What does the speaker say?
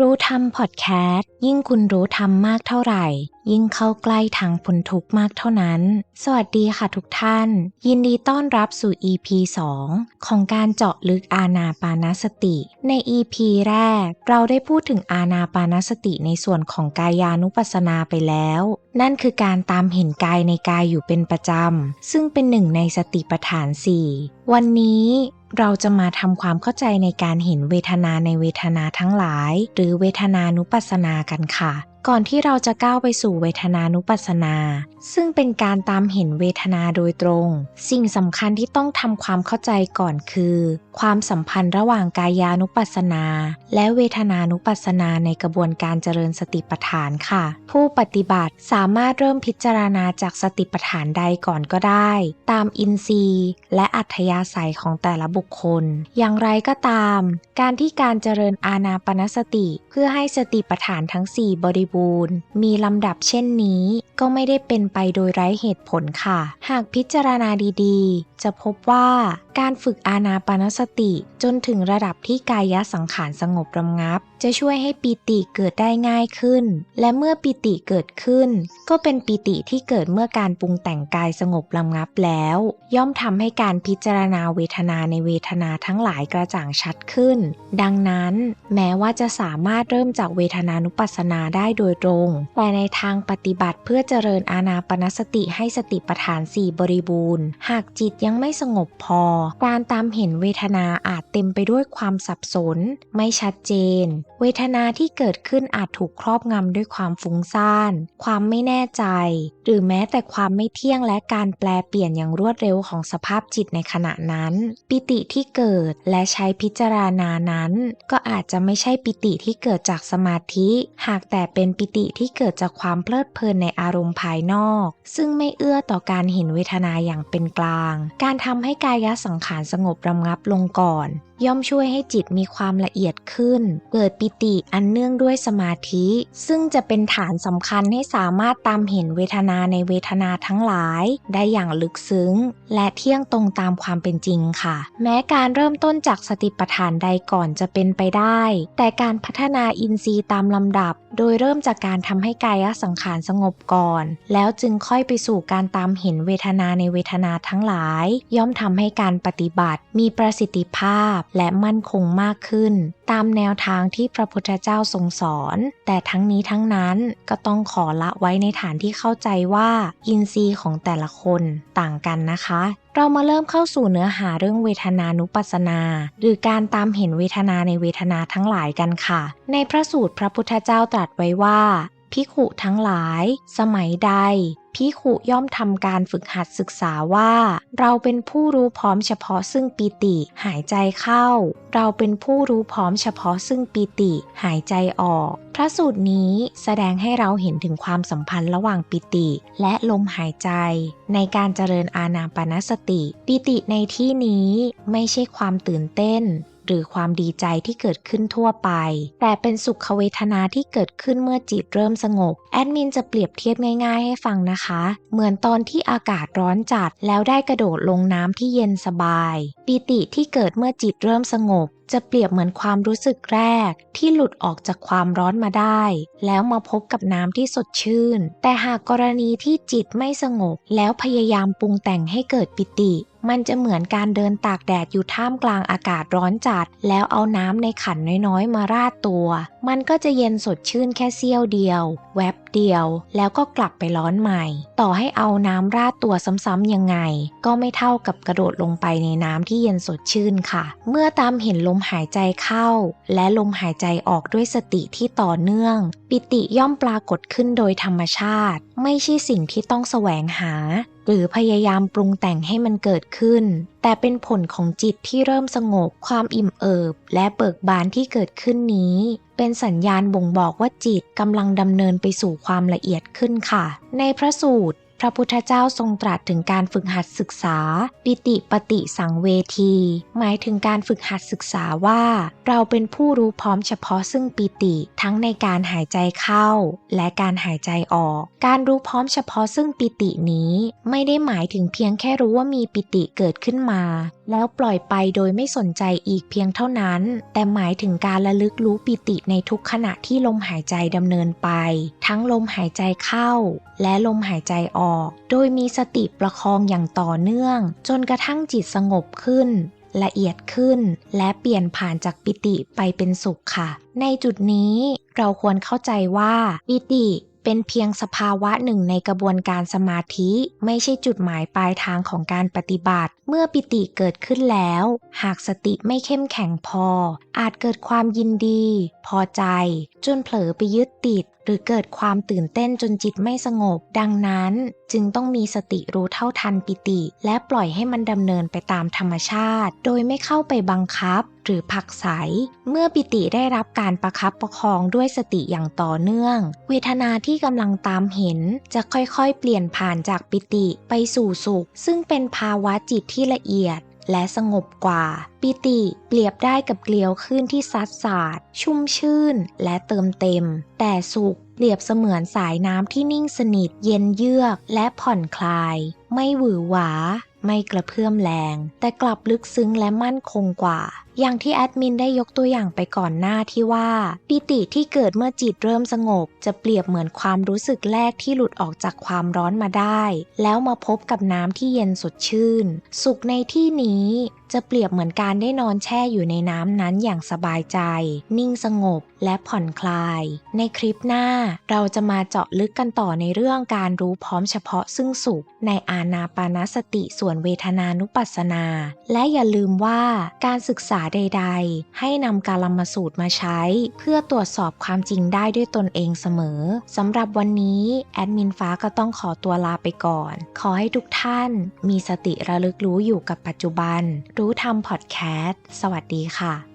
รู้ธรรมพอดแคสต์ยิ่งคุณรู้ธรรมมากเท่าไหร่ ยิ่งเข้าใกล้ทางพ้นทุกข์มากเท่านั้น สวัสดีค่ะทุกท่าน ยินดีต้อนรับสู่ EP 2 ของการเจาะลึกอาณาปานสติ ใน EP แรก เราได้พูดถึงอาณาปานสติในส่วนของกายานุปัสสนาไปแล้ว นั่นคือการตามเห็นกายในกายอยู่เป็นประจำ ซึ่งเป็นหนึ่งในสติปัฏฐาน 4 วันนี้เราจะมาทำความเข้าใจในการเห็นเวทนาในเวทนาทั้งหลาย หรือเวทนานุปัสสนากันค่ะ ก่อนที่เราจะก้าวไปสู่เวทนานุปัสสนา ซึ่งเป็นการตามเห็นเวทนาโดยตรง สิ่งสำคัญที่ต้องทำความเข้าใจก่อนคือ ความสัมพันธ์ระหว่างกายานุปัสสนา และเวทนานุปัสสนาในกระบวนการเจริญสติปัฏฐานค่ะ ผู้ปฏิบัติสามารถเริ่มพิจารณาจากสติปัฏฐานใดก่อนก็ได้ ตามอินทรีย์ และอัธยาศัยของแต่ละบุคคล อย่างไรก็ตาม การที่การเจริญอาณาปณสติ เพื่อให้สติปัฏฐานทั้ง 4 บริบูรณ์ มีลำดับเช่นนี้ก็ไม่ได้เป็นไปโดยไร้เหตุผลค่ะ หากพิจารณาดีๆ จะพบว่า การฝึกอาณาปณสติจนถึงระดับที่กายสังขารสงบระงับ จะช่วยให้ปีติเกิดได้ง่ายขึ้น และเมื่อปีติเกิดขึ้น ก็เป็นปีติที่เกิดเมื่อการปรุงแต่งกายสงบระงับแล้ว ย่อมทำให้การพิจารณาเวทนาในเวทนาทั้งหลายกระจ่างชัดขึ้น ดังนั้นแม้ว่าจะสามารถเริ่มจากเวทนานุปัสสนาได้โดยตรง แต่ในทางปฏิบัติเพื่อเจริญอาณาปณสติให้สติปัฏฐานสี่บริบูรณ์ หากจิตยังไม่สงบพอการตามเห็นเวทนาอาจเต็มไปด้วยความสับสน ไม่ชัดเจน เวทนาที่เกิดขึ้นอาจถูกครอบงำด้วยความฟุ้งซ่าน ความไม่แน่ใจ หรือแม้แต่ความไม่เที่ยงและการแปลเปลี่ยนอย่างรวดเร็วของสภาพจิตในขณะนั้น ปิติที่เกิดและใช้พิจารณานั้น ก็อาจจะไม่ใช่ปิติที่เกิดจากสมาธิ หากแต่เป็นปิติที่เกิดจากความเพลิดเพลินในอารมณ์ภายนอก ซึ่งไม่เอื้อต่อการเห็นเวทนาอย่างเป็นกลาง การทำให้กายสังขารสงบระงับลงก่อนย่อมช่วยให้จิตมีความละเอียดขึ้น เกิดปิติอันเนื่องด้วยสมาธิ ซึ่งจะเป็นฐานสำคัญให้สามารถตามเห็นเวทนาในเวทนาทั้งหลาย ได้อย่างลึกซึ้ง และเที่ยงตรงตามความเป็นจริงค่ะ แม้การเริ่มต้นจากสติปัฏฐานใดก่อนจะเป็นไปได้ แต่การพัฒนาอินทรีย์ตามลำดับ โดยเริ่มจากการทำให้กายสังขารสงบก่อน แล้วจึงค่อยไปสู่การตามเห็นเวทนาในเวทนาทั้งหลาย ย่อมทำให้การปฏิบัติมีประสิทธิภาพและมั่นคงมากขึ้น ตามแนวทางที่พระพุทธเจ้าทรงสอน แต่ทั้งนี้ทั้งนั้นก็ต้องขอละไว้ในฐานที่เข้าใจว่าอินทรีย์ของแต่ละคนต่างกันนะคะ เรามาเริ่มเข้าสู่เนื้อหาเรื่องเวทนานุปัสสนา หรือการตามเห็นเวทนาในเวทนาทั้งหลายกันค่ะ ในพระสูตรพระพุทธเจ้าตรัสไว้ว่าพิขุทั้งหลาย สมัยใด พิขุย่อมทำการฝึกหัดศึกษาว่า เราเป็นผู้รู้พร้อมเฉพาะซึ่งปีติ หายใจเข้า เราเป็นผู้รู้พร้อมเฉพาะซึ่งปีติ หายใจออก พระสูตรนี้แสดงให้เราเห็นถึงความสัมพันธ์ระหว่างปิติ และลมหายใจ ในการเจริญอาณาปณสติ ปิติในที่นี้ไม่ใช่ความตื่นเต้น หรือความดีใจที่เกิดขึ้นทั่วไป แต่เป็นสุขเวทนาที่เกิดขึ้นเมื่อจิตเริ่มสงบ แอดมินจะเปรียบเทียบง่าย ๆ ให้ฟังนะคะ เหมือนตอนที่อากาศร้อนจัด แล้วได้กระโดดลงน้ำที่เย็นสบายปีติที่เกิดเมื่อจิตเริ่มสงบจะเปรียบเหมือนความรู้สึกแรกที่หลุดออกจากความร้อนมาได้ แล้วมาพบกับน้ำที่สดชื่น แต่หากกรณีที่จิตไม่สงบ แล้วพยายามปรุงแต่งให้เกิดปิติ มันจะเหมือนการเดินตากแดดอยู่ท่ามกลางอากาศร้อนจัด แล้วเอาน้ำในขันน้อยๆ มาราดตัว มันก็จะเย็นสดชื่นแค่เสี้ยวเดียว แวบ เดียว แล้วก็กลับไปร้อนใหม่ ต่อให้เอาน้ำราดตัวซ้ำๆยังไง ก็ไม่เท่ากับกระโดดลงไปในน้ำที่เย็นสดชื่นค่ะ เมื่อตามเห็นลมหายใจเข้า และลมหายใจออกด้วยสติที่ต่อเนื่อง ปิติย่อมปรากฏขึ้นโดยธรรมชาติ ไม่ใช่สิ่งที่ต้องแสวงหา หรือพยายามปรุงแต่งให้มันเกิดขึ้น แต่เป็นผลของจิตที่เริ่มสงบความอิ่มเอิบ และเบิกบานที่เกิดขึ้นนี้ เป็นสัญญาณบ่งบอกว่าจิตกำลังดำเนินไปสู่ความละเอียดขึ้นค่ะ ในพระสูตร พระพุทธเจ้าทรงตรัสถึงการฝึกหัดศึกษา ปิติปฏิสังเวที หมายถึงการฝึกหัดศึกษาว่า เราเป็นผู้รู้พร้อมเฉพาะซึ่งปิติทั้งในการหายใจเข้า และการหายใจออก การรู้พร้อมเฉพาะซึ่งปิตินี้ ไม่ได้หมายถึงเพียงแค่รู้ว่ามีปิติเกิดขึ้นมาแล้วปล่อยไปโดยไม่สนใจอีกเพียงเท่านั้น แต่หมายถึงการระลึกรู้ปิติในทุกขณะที่ลมหายใจดำเนินไป ทั้งลมหายใจเข้า และลมหายใจออก โดยมีสติประคองอย่างต่อเนื่อง จนกระทั่งจิตสงบขึ้น ละเอียดขึ้น และเปลี่ยนผ่านจากปิติไปเป็นสุขค่ะ ในจุดนี้เราควรเข้าใจว่าปิติ เป็นเพียงสภาวะหนึ่งในกระบวนการสมาธิ ไม่ใช่จุดหมายปลายทางของการปฏิบัติ เมื่อปิติเกิดขึ้นแล้ว หากสติไม่เข้มแข็งพอ อาจเกิดความยินดี พอใจ จนเผลอไปยึดติด หรือเกิดความตื่นเต้นจนจิตไม่สงบ ดังนั้นจึงต้องมีสติรู้เท่าทันปิติ และปล่อยให้มันดำเนินไปตามธรรมชาติ โดยไม่เข้าไปบังคับ หรือผลักไสเมื่อปิติได้รับการประคับประคองด้วยสติอย่างต่อเนื่อง เวทนาที่กำลังตามเห็น จะค่อยๆ เปลี่ยนผ่านจากปิติไปสู่สุข ซึ่งเป็นภาวะจิตที่ละเอียด และสงบกว่า ปิติเปรียบได้กับเกลียวคลื่นที่ซัดสาด ชุ่มชื่น และเติมเต็ม แต่สุขเปรียบเสมือนสายน้ำที่นิ่งสนิท เย็นเยือก และผ่อนคลาย ไม่หวือหวา ไม่กระเพื่อมแรง แต่กลับลึกซึ้งและมั่นคงกว่า อย่างที่แอดมินได้ยกตัวอย่างไปก่อนหน้าที่ว่า ปิติที่เกิดเมื่อจิตเริ่มสงบ จะเปรียบเหมือนความรู้สึกแรกที่หลุดออกจากความร้อนมาได้ แล้วมาพบกับน้ำที่เย็นสดชื่น สุขในที่นี้จะเปรียบเหมือนการได้นอนแช่อยู่ในน้ำนั้นอย่างสบายใจ นิ่งสงบและผ่อนคลาย ในคลิปหน้าเราจะมาเจาะลึกกันต่อในเรื่องการรู้พร้อมเฉพาะซึ่งสุข ในอานาปานสติส่วนเวทนานุปัสสนา และอย่าลืมว่าการศึกษาใด ๆ ให้นำการลมาสูตรมาใช้ เพื่อตรวจสอบความจริงได้ด้วยตนเองเสมอสำหรับวันนี้แอดมินฟ้าก็ต้องขอตัวลาไปก่อน ขอให้ทุกท่านมีสติระลึกรู้อยู่กับปัจจุบัน รู้ทำพอดแคสต์สวัสดีค่ะ